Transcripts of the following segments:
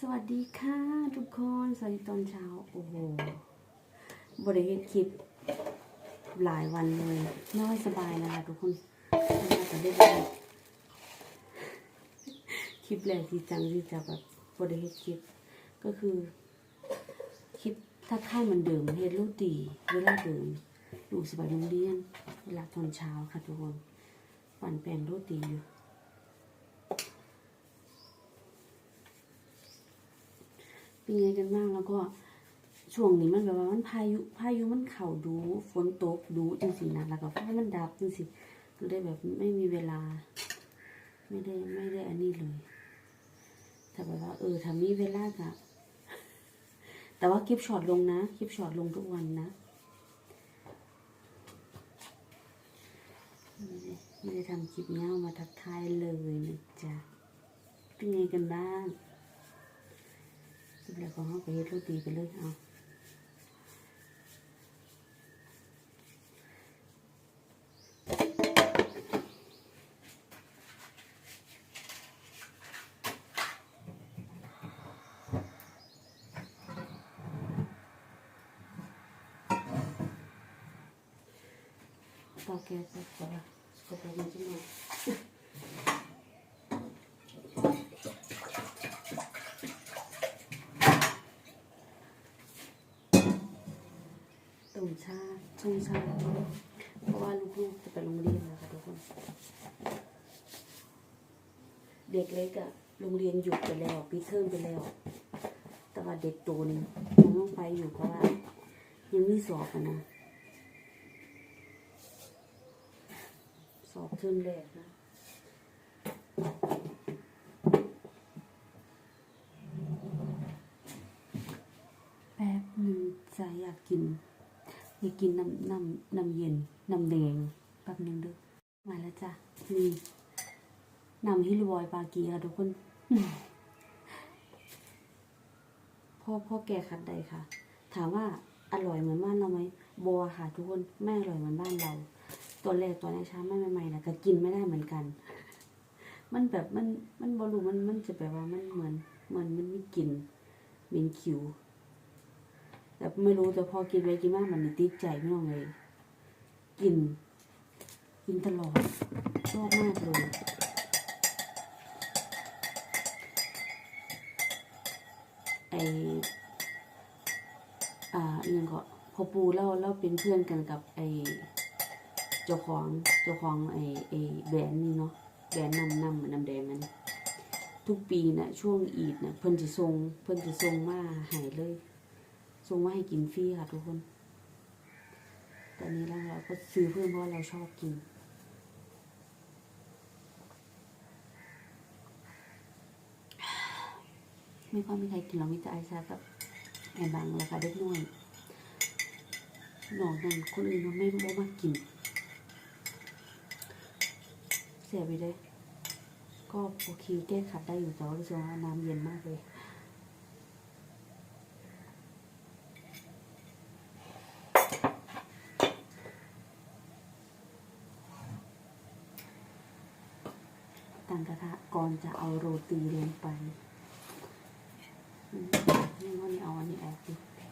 สวัสดีค่ะทุกคน สวัสดีตอนเช้า โอ้โหบริเวณคลิปหลายวันเลยไม่ค่อยสบายนะคะทุกคนน่าจะได้ได้คลิปแรกที่จังที่จะแบบบริเวณคลิป ก็คือคลิปถ้าค่ายมันเดิมเฮ็ดรูปดีเวลาเดิมลูกสบายโรงเรียนเวลาตอนเช้าค่ะทุกคนปั่นแปลงรูปดีอยู่ เป็นไงกันบ้างแล้วก็ช่วงนี้มันแบบว่ามันพายุพายุมันเข่าดูฝนตกดูจังสินะแล้วก็ไฟมันดับจังสิก็เลยแบบไม่มีเวลา ไม่ได้ไม่ได้อันนี้เลยแต่แบบว่าเออถ้ามีเวลาก็แต่ว่าคลิปช็อตลงนะคลิปช็อตลงทุกวันนะไม่ได้ไม่ได้ทำคลิปเงามาทักทายเลยนะจ๊ะเป็นไงกันบ้าง แล้วก็เขาไปเฮ็ดโรตีไปเลยเอาต่อแก๊สไปก่อนก็ไปมันจะหมดตุ่ม ชาชุ่มชาเพราะว่าลูกๆจะไปโรงเรียนแล้วค่ะทุกคน เด็กเล็กอะโรงเรียนหยุดไปแล้วปีเทอมไปแล้ว แต่ว่าเด็กโตนี่ยังต้องไปอยู่เพราะว่า ยังมีสอบอะนะสอบเทอมแรกนะแป๊บหนึ่งใจอยากกิน อยากกินน้ำน้ำน้ำเย็นน้ำแดงแป๊บหนึ่งเด้อมาแล้วจ้ะนี่น้ำฮิลบอยปากีค่ะทุกคนพ่อพ่อแกขัดใดค่ะ ถามว่าอร่อยเหมือนบ้านเราไหมบัวค่ะทุกคนไม่อร่อยเหมือนบ้านเราตอนแรกตอนแรกช้าไม่ใหม่ๆนะก็กินไม่ได้เหมือนกัน มันแบบมันมันบรูมันมันจะแบบว่ามันเหมือนเหมือนมันไม่กินเหม็นคิว แต่ไม่รู้แต่พอกินไปกินมากมันติดใจไม่ลองเลย กิน กินตลอดชอบมากเลยไออ่าอหยังก็พอปูเล่าเล่าเป็นเพื่อนกันกับไอเจ้าของเจ้าของไอไอแบรนด์นี่เนาะแบรนด์นำนำนำแดงนั้นทุกปีนะช่วงอีดนะเพิ่นจะส่งเพิ่นจะส่งมาหายเลย ส่งมาให้กินฟรีค่ะทุกคน ตอนนี้แล้วเราก็ซื้อเพิ่มเพราะเราชอบกิน ไม่ค่อยมีใครกินเรามีแต่ไอซากับไอ้บางราคาเล็กน้อยนอกนั้นคนอื่นมันไม่บ่มากิน เสียไปเลยก็โอเคแก้ขัดได้อยู่แต่ว่ารู้สึกว่าน้ำเย็นมากเลย ตั้ง ก่อนจะเอาโรตีลงไปนี่ว่านี่เอาอันนี้ออกดิแป๊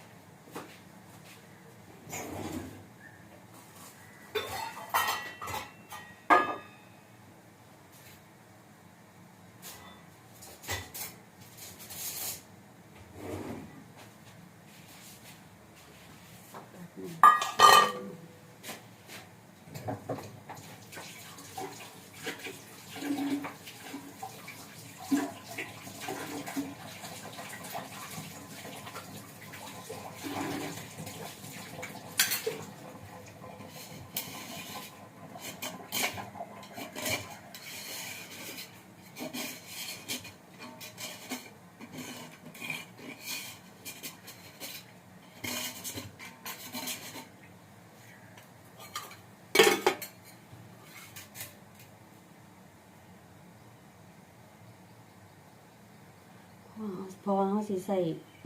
พราะว่าเขาสิใส่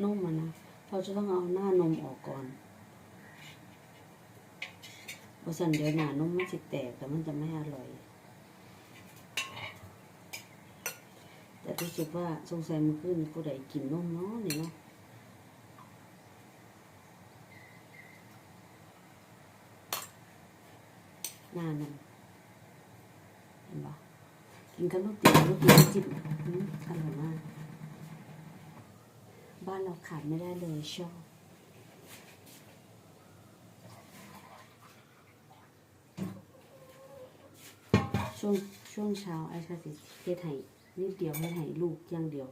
นมมันนะเราจะต้องเอาหน้านมออกก่อนเพราะสันเดี๋ยวหนานมมันสิแตกแต่มันจะไม่อร่อย แต่รู้สึกว่าสงสัยมันขึ้นผู้ใดกินนมเนาะนี่เนาะหน้านั่นเห็นปะกินกับลูกตีลูกตีจิบอืมอร่อยมาก บ้านเราขาดไม่ได้เลยชอบช่วงช่วงเช้าไอ้ชาสิเฮ็ดให้นิดเดียวเฮ็ดให้ลูกอย่างเดียว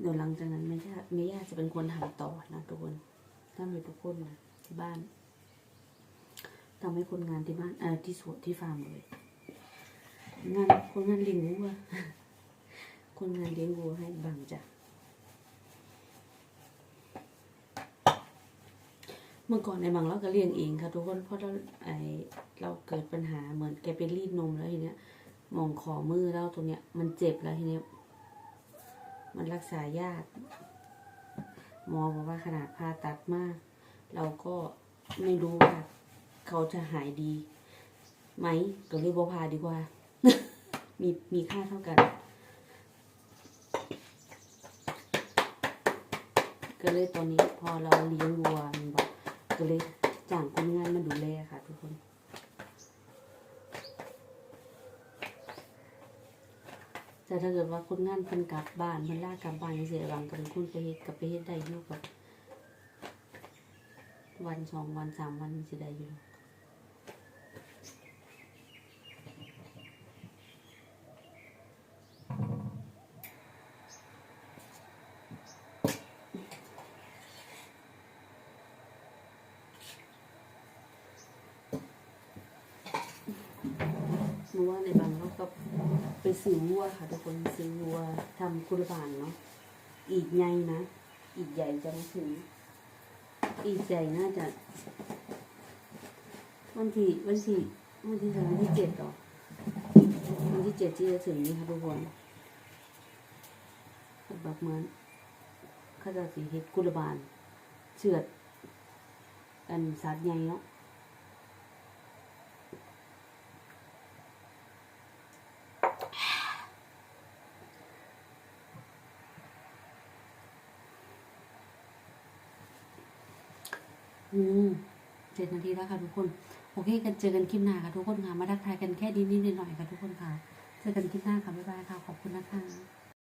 เดี๋ยวหลังจากนั้นแม่ย่าแม่ย่าจะเป็นคนทำต่อนะทุกคนถ้ามีทุกคนนะที่บ้าน ทำให้คนงานที่บ้านเอ่อที่สวนที่ฟาร์มเลย งานคนงานเลี้ยงวัวคนงานเลี้ยงวัวให้บางจ้ะเมื่อก่อนในบางเราก็เลี้ยงเองค่ะทุกคนเพราะเราไอเราเกิดปัญหาเหมือนแกไปรีดนมแล้วทีเนี้ยมองขอมือเราตรงเนี้ย มันเจ็บแล้วทีเนี้ยมันรักษายากหมอบอกว่าขนาดผ่าตัดมาก เราก็ไม่รู้ว่า เขาจะหายดีไหมก็เลยบ่พาดีกว่า มีมีค่าเท่ากัน ก็เลยตอนนี้พอเราเลี้ยงวัวมันบอกก็เลยจ้างคนงานมาดูแลค่ะทุกคนแต่ถ้าเกิดว่าคนงานเพิ่นกลับบ้านเพิ่นลากลับบ้านเสียบางก็เป็นคนไปเฮ็ดกับไปเฮ็ดได้อยู่กับ วันสองวันสามวันสิได้อยู่ เมื่อว่าในบางเราก็ไปซื้อวัวค่ะทุกคนซื้อวัวทำกุรบานเนาะอีกใหญ่นะ อีกใหญ่จะมาถึง อีกใหญ่น่าจะ วันที่วันที่วันที่สามวันที่เจ็ดต่อวันที่เจ็ดที่จะถึงนี้ค่ะทุกคนแบบเหมือนเขาจะสีเฮ็ดกุรบานเชือดอันสัตว์ใหญ่เนาะ อืมเจ็ดนาทีแล้วค่ะทุกคน โอเค กันเจอกันคลิปหน้าค่ะทุกคนค่ะ มาทักทายกันแค่นิดหน่อยๆค่ะทุกคนค่ะ เจอกันคลิปหน้าค่ะ บ๊ายบายค่ะ ขอบคุณนะคะ